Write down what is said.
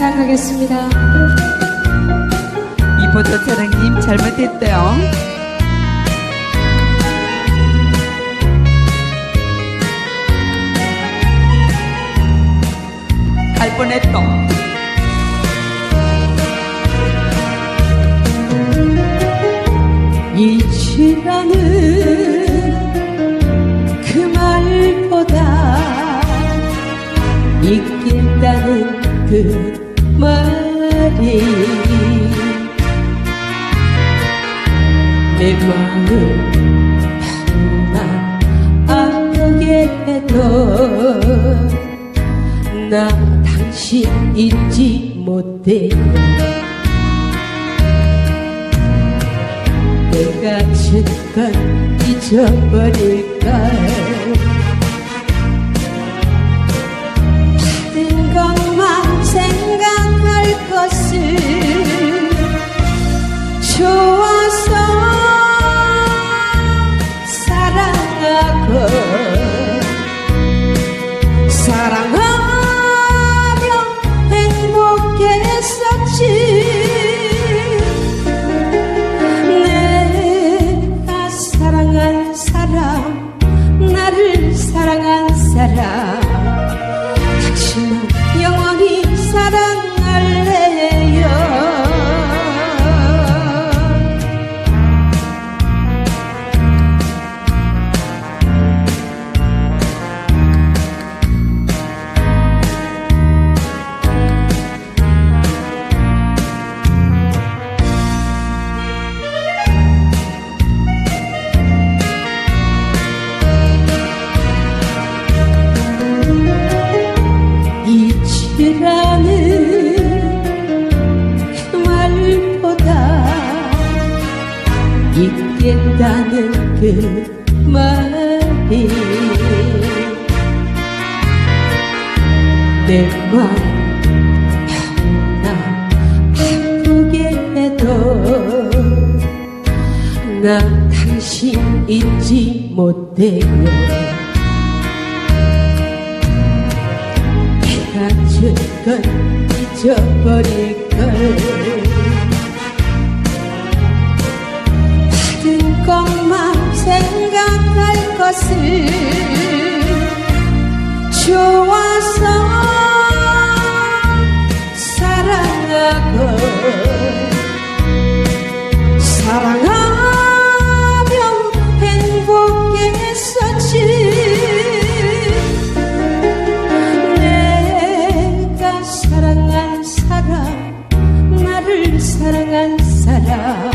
사랑하겠습니다. 이포도 사랑님 잘못했대요. 갈 뻔했어. 잊으라는 그 말보다 잊겠다는 그 아프게 해도 나 당신 잊지 못해. 내가 잠깐 잊어버릴까 받은 것만 생각할 것을 좋아서 사랑하고 사랑 보다 잊겠다는 그 말이 내 마음 하나 아프게 해도 나 당신 잊지 못해요. 내가 줄걸 잊어버릴걸 것을 좋아서 사랑하고 사랑하며 행복했었지. 내가 사랑한 사람 나를 사랑한 사람